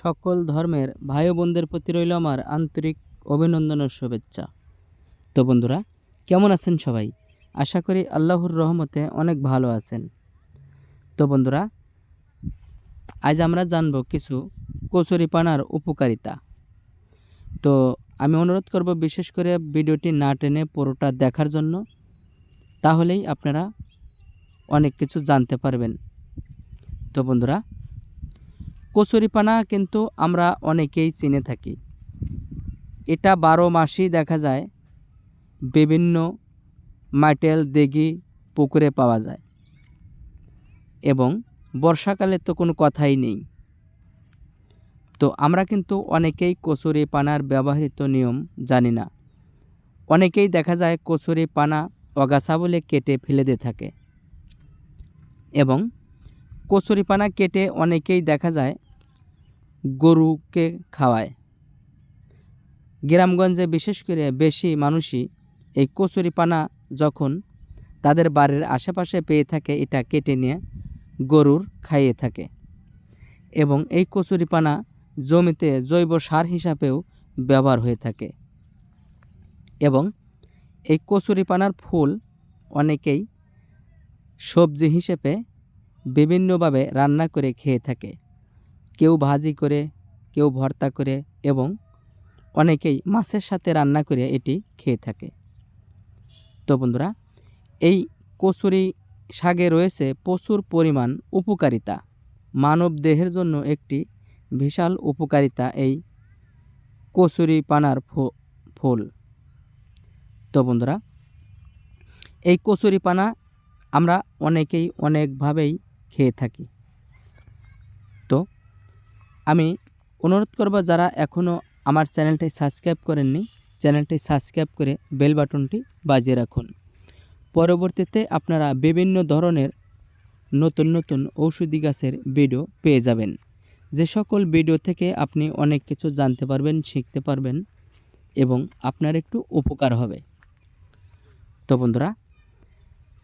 সকল ধর্মের ভাই বোনদের প্রতি রইল আমার আন্তরিক অভিনন্দন ও শুভেচ্ছা। তো বন্ধুরা, কেমন আছেন সবাই? আশা করি আল্লাহর রহমতে অনেক ভালো আছেন। তো বন্ধুরা, আজ আমরা জানব কিছু কচুরিপানার উপকারিতা। তো আমি অনুরোধ করব বিশেষ করে ভিডিওটি না টেনে পুরোটা দেখার জন্য, তাহলেই আপনারা অনেক কিছু জানতে পারবেন। তো বন্ধুরা কচুরিপানা কিন্তু আমরা অনেকেই চিনে থাকি। এটা বারো মাসেই দেখা যায়, বিভিন্ন মাটেল দেগি পুকুরে পাওয়া যায়। এবং বর্ষাকালে তো কোনো কথাই নেই। তো আমরা কিন্তু অনেকেই কচুরি পানার ব্যবহৃত নিয়ম জানি না। অনেকেই দেখা যায় কচুরি পানা অগাছা বলে কেটে ফেলে দিয়ে থাকে। এবং কচুরি পানা কেটে অনেকেই দেখা যায় গরুকে খাওয়ায়। গ্রামগঞ্জে বিশেষ করে বেশি মানুষই এই কচুরি পানা যখন তাদের বাড়ির আশেপাশে পেয়ে থাকে, এটা কেটে নিয়ে গরুর খাইয়ে থাকে। এবং এই কচুরি পানা জমিতে জৈব সার হিসাবেও ব্যবহার হয়ে থাকে। এবং এই কচুরি পানার ফুল অনেকেই সবজি হিসেবে বিভিন্নভাবে রান্না করে খেয়ে থাকে। কেউ ভাজি করে, কেউ ভর্তা করে এবং অনেকেই মাছের সাথে রান্না করে এটি খেয়ে থাকে। তো বন্ধুরা, এই কচুরি শাকে রয়েছে প্রচুর পরিমাণ উপকারিতা। মানব দেহের জন্য একটি বিশাল উপকারিতা এই কচুরি পানার ফুল। তো বন্ধুরা, এই কচুরি পানা আমরা অনেকেই অনেকভাবেই খেয়ে থাকি। আমি অনুরোধ করব যারা এখনও আমার চ্যানেলটি সাবস্ক্রাইব করেননি, চ্যানেলটি সাবস্ক্রাইব করে বেল বাটনটি বাজিয়ে রাখুন। পরবর্তীতে আপনারা বিভিন্ন ধরনের নতুন নতুন ঔষধি গাছের ভিডিও পেয়ে যাবেন। যে সকল ভিডিও থেকে আপনি অনেক কিছু জানতে পারবেন, শিখতে পারবেন এবং আপনার একটু উপকার হবে। তো বন্ধুরা,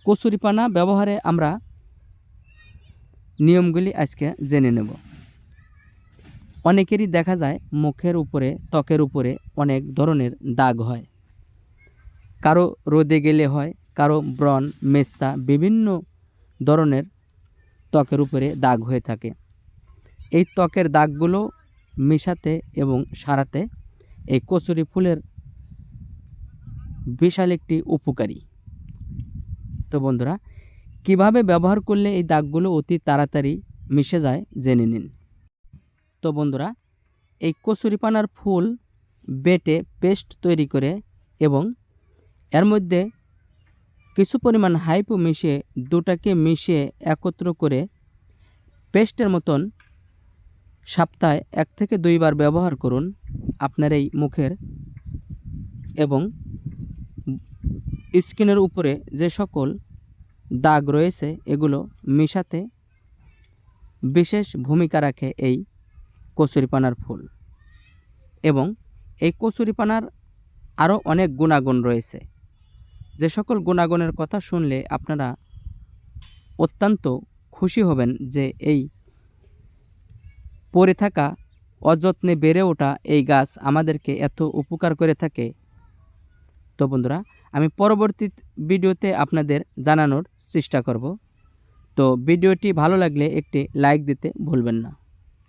কচুরিপানা ব্যবহারে আমরা নিয়মগুলি আজকে জেনে নেব। অনেকেরই দেখা যায় মুখের উপরে, ত্বকের উপরে অনেক ধরনের দাগ হয়। কারও রোদে গেলে হয়, কারও ব্রণ, মেস্তা বিভিন্ন ধরনের ত্বকের উপরে দাগ হয়ে থাকে। এই ত্বকের দাগগুলো মেশাতে এবং সারাতে এই কচুরি ফুলের বিশাল একটি উপকারী। তো বন্ধুরা, কীভাবে ব্যবহার করলে এই দাগগুলো অতি তাড়াতাড়ি মিশে যায়, জেনে নিন। তো বন্ধুরা, এই কচুরিপানার ফুল বেটে পেস্ট তৈরি করে এবং এর মধ্যে কিছু পরিমাণ হাইপো মিশিয়ে দুটাকে মিশিয়ে একত্র করে পেস্টের মতন সপ্তাহে এক থেকে দুইবার ব্যবহার করুন আপনার এই মুখের এবং স্কিনের উপরে যে সকল দাগ রয়েছে, এগুলো মিশাতে বিশেষ ভূমিকা রাখে এই কচুরিপানার ফুল। এবং এই কচুরিপানার আরও অনেক গুণাগুণ রয়েছে। যে সকল গুণাগুণের কথা শুনলে আপনারা অত্যন্ত খুশি হবেন যে এই পড়ে থাকা অযত্নে বেড়ে ওঠা এই গাছ আমাদেরকে এত উপকার করে থাকে। তো বন্ধুরা, আমি পরবর্তী ভিডিওতে আপনাদের জানানোর চেষ্টা করব। তো ভিডিওটি ভালো লাগলে একটি লাইক দিতে ভুলবেন না।